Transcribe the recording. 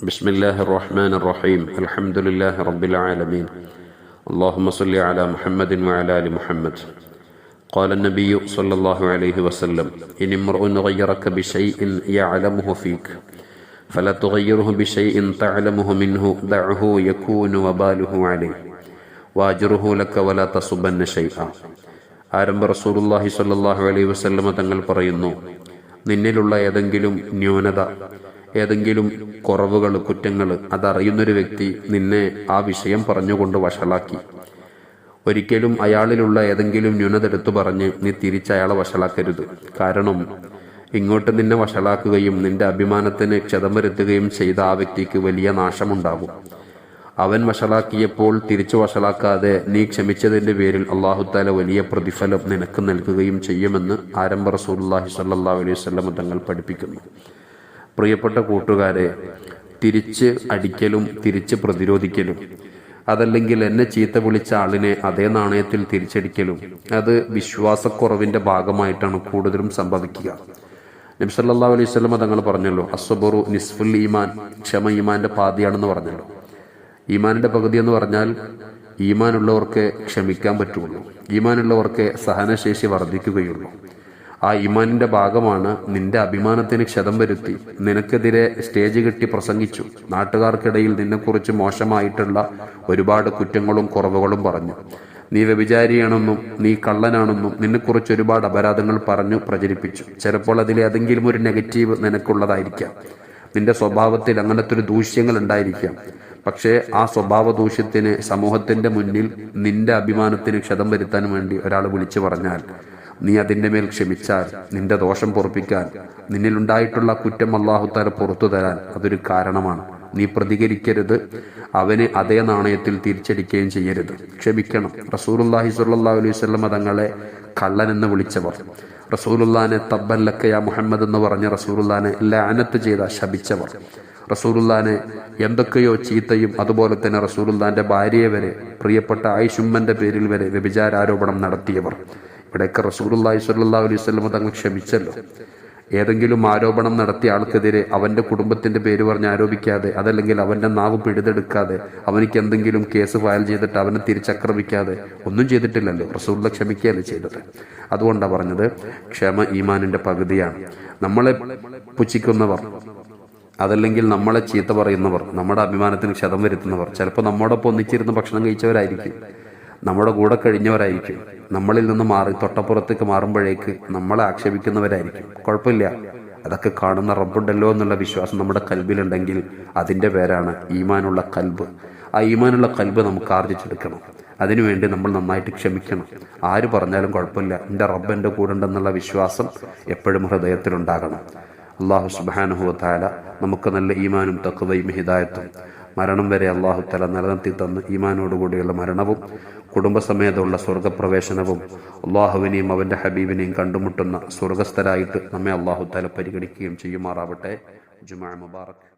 بسم الله الرحمن الرحيم الحمد لله رب العالمين اللهم صل على محمد وعلى ال محمد قال النبي صلى الله عليه وسلم ان امرؤ غيرك بشيء يعلمه فيك فلا تغيره بشيء تعلمه منه دعه يكون وباله عليه واجره لك ولا تصبن شيئا ആരംഭ റസൂലുള്ളാഹി സ്വല്ലല്ലാഹു അലൈഹി വസല്ലമ തങ്ങൾ പറയുന്നു നിന്നിലുള്ള ഏതെങ്കിലും ന്യൂനത ഏതെങ്കിലും കുറവുകൾ കുറ്റങ്ങൾ അതറിയുന്നൊരു വ്യക്തി നിന്നെ ആ വിഷയം പറഞ്ഞുകൊണ്ട് വഷളാക്കി. ഒരിക്കലും അയാളിലുള്ള ഏതെങ്കിലും ന്യൂനത എടുത്തു പറഞ്ഞ് നീ തിരിച്ച് അയാളെ വഷളാക്കരുത്. കാരണം ഇങ്ങോട്ട് നിന്നെ വഷളാക്കുകയും നിന്റെ അഭിമാനത്തിന് ക്ഷതം വരുത്തുകയും ചെയ്ത ആ വ്യക്തിക്ക് വലിയ നാശമുണ്ടാകും. അവൻ വഷളാക്കിയപ്പോൾ തിരിച്ചു വഷളാക്കാതെ നീ ക്ഷമിച്ചതിന്റെ പേരിൽ അള്ളാഹുത്താല വലിയ പ്രതിഫലം നിനക്ക് നൽകുകയും ചെയ്യുമെന്ന് ആരംഭ റസൂലുള്ളാഹി സല്ലാ അലൈഹി വസല്ലം തങ്ങൾ പഠിപ്പിക്കുന്നു. പ്രിയപ്പെട്ട കൂട്ടുകാരെ തിരിച്ച് അടിക്കലും തിരിച്ച് പ്രതിരോധിക്കലും അതല്ലെങ്കിൽ എന്നെ ചീത്ത വിളിച്ച ആളിനെ അതേ നാണയത്തിൽ തിരിച്ചടിക്കലും അത് വിശ്വാസക്കുറവിന്റെ ഭാഗമായിട്ടാണ് കൂടുതലും സംഭവിക്കുക. നബ്സല്ലാ അലൈഹി സ്വലമ തങ്ങൾ പറഞ്ഞല്ലോ അസ്വബറു നിസ്ഫുൽ ഈമാൻ ക്ഷമ ഈമാന്റെ പാതിയാണെന്ന് പറഞ്ഞല്ലോ. ഈമാനിന്റെ പകുതി എന്ന് പറഞ്ഞാൽ ഈമാനുള്ളവർക്ക് ക്ഷമിക്കാൻ പറ്റുള്ളൂ. ഈമാനുള്ളവർക്ക് സഹനശേഷി വർദ്ധിക്കുകയുള്ളൂ. ആ ഇമാനിന്റെ ഭാഗമാണ് നിന്റെ അഭിമാനത്തിന് ക്ഷതം വരുത്തി. നിനക്കെതിരെ സ്റ്റേജ് കെട്ടി പ്രസംഗിച്ചു. നാട്ടുകാർക്കിടയിൽ നിന്നെക്കുറിച്ച് മോശമായിട്ടുള്ള ഒരുപാട് കുറ്റങ്ങളും കുറവുകളും പറഞ്ഞു. നീ വ്യഭിചാരിയാണെന്നും നീ കള്ളനാണെന്നും നിന്നെക്കുറിച്ച് ഒരുപാട് അപരാധങ്ങൾ പറഞ്ഞു പ്രചരിപ്പിച്ചു. ചിലപ്പോൾ അതിൽ ഏതെങ്കിലും ഒരു നെഗറ്റീവ് നിനക്കുള്ളതായിരിക്കാം. നിന്റെ സ്വഭാവത്തിൽ അങ്ങനത്തെ ഒരു ദൂഷ്യങ്ങൾ ഉണ്ടായിരിക്കാം. പക്ഷേ ആ സ്വഭാവ ദൂഷ്യത്തിന് സമൂഹത്തിന്റെ മുന്നിൽ നിന്റെ അഭിമാനത്തിന് ക്ഷതം വരുത്താൻ വേണ്ടി ഒരാൾ വിളിച്ചു പറഞ്ഞാൽ നീ അതിന്റെ മേൽ ക്ഷമിച്ചാൽ നിന്റെ ദോഷം പൊറപ്പിക്കാൻ നിന്നിലുണ്ടായിട്ടുള്ള കുറ്റം അള്ളാഹുത്താല പുറത്തു തരാൻ അതൊരു കാരണമാണ്. നീ പ്രതികരിക്കരുത് അവനെ അതേ നാണയത്തിൽ തിരിച്ചടിക്കുകയും ചെയ്യരുത്. ക്ഷമിക്കണം. റസൂലുല്ലാഹി സുല്ലാ അലൈഹി വസല്ലം തങ്ങളെ കള്ളൻ എന്ന് വിളിച്ചവർ. റസൂലുല്ലാനെ തബ്ബല്ലക്കയ മുഹമ്മദ് എന്ന് പറഞ്ഞ റസൂലുല്ലാനെ ലാനത്ത് ചെയ്ത ശപിച്ചവർ. റസൂലുല്ലാനെ എന്തൊക്കെയോ ചീത്തയും അതുപോലെ തന്നെ റസൂലുല്ലാന്റെ ഭാര്യയെ വരെ പ്രിയപ്പെട്ട ആയിഷുമ്മന്റെ പേരിൽ വരെ വ്യഭിചാരാരോപണം നടത്തിയവർ. ഇവിടെയൊക്കെ റസൂലുല്ലാഹി സ്വല്ലല്ലാഹു അലൈഹി വസല്ലം തങ്ങൾ ക്ഷമിച്ചല്ലോ. ഏതെങ്കിലും ആരോപണം നടത്തിയ ആൾക്കെതിരെ അവന്റെ കുടുംബത്തിന്റെ പേര് പറഞ്ഞ് ആരോപിക്കാതെ അതല്ലെങ്കിൽ അവന്റെ നാവ് പിടിതെടുക്കാതെ അവനിക്ക് എന്തെങ്കിലും കേസ് ഫയൽ ചെയ്തിട്ട് അവനെ തിരിച്ചക്രമിക്കാതെ ഒന്നും ചെയ്തിട്ടില്ലല്ലോ. റസൂള്ള ക്ഷമിക്കുകയല്ലേ ചെയ്തത്. അതുകൊണ്ടാണ് പറഞ്ഞത് ക്ഷമ ഈമാനിന്റെ പകുതിയാണ്. നമ്മളെ പുച്ഛിക്കുന്നവർ അതല്ലെങ്കിൽ നമ്മളെ ചീത്ത പറയുന്നവർ നമ്മുടെ അഭിമാനത്തിന് ക്ഷതം വരുത്തുന്നവർ ചിലപ്പോൾ നമ്മോടൊപ്പം ഒന്നിച്ചിരുന്ന് ഭക്ഷണം കഴിച്ചവരായിരിക്കും. നമ്മുടെ കൂടെ കഴിഞ്ഞവരായിരിക്കും. നമ്മളിൽ നിന്ന് മാറി തൊട്ടപ്പുറത്തേക്ക് മാറുമ്പോഴേക്ക് നമ്മളെ ആക്ഷേപിക്കുന്നവരായിരിക്കും. കുഴപ്പമില്ല. അതൊക്കെ കാണുന്ന റബ്ബുണ്ടല്ലോ എന്നുള്ള വിശ്വാസം നമ്മുടെ കൽബിലുണ്ടെങ്കിൽ അതിന്റെ പേരാണ് ഈമാനുള്ള കൽബ്. ആ ഈമാനുള്ള കൽബ് നമുക്ക് ആർജിച്ചെടുക്കണം. അതിനുവേണ്ടി നമ്മൾ നന്നായിട്ട് ക്ഷമിക്കണം. ആര് പറഞ്ഞാലും കുഴപ്പമില്ല. എന്റെ റബ്ബ് എന്റെ കൂടെ ഉണ്ടെന്നുള്ള വിശ്വാസം എപ്പോഴും ഹൃദയത്തിലുണ്ടാകണം. അള്ളാഹു സുബാനുഹുത്താല നമുക്ക് നല്ല ഈമാനും തക്കുവയും ഹിദായത്തും മരണം വരെ അള്ളാഹു തല നിലനിർത്തി തന്ന് ഈമാനോടുകൂടിയുള്ള മരണവും കുടുംബസമേതമുള്ള സ്വർഗപ്രവേശനവും അള്ളാഹുവിനെയും അവന്റെ ഹബീബിനെയും കണ്ടുമുട്ടുന്ന സ്വർഗസ്ഥരായിട്ട് നമ്മെ അള്ളാഹു തല പരിഗണിക്കുകയും ചെയ്യുമാറാവട്ടെ. ജുമാ മുബാറക്.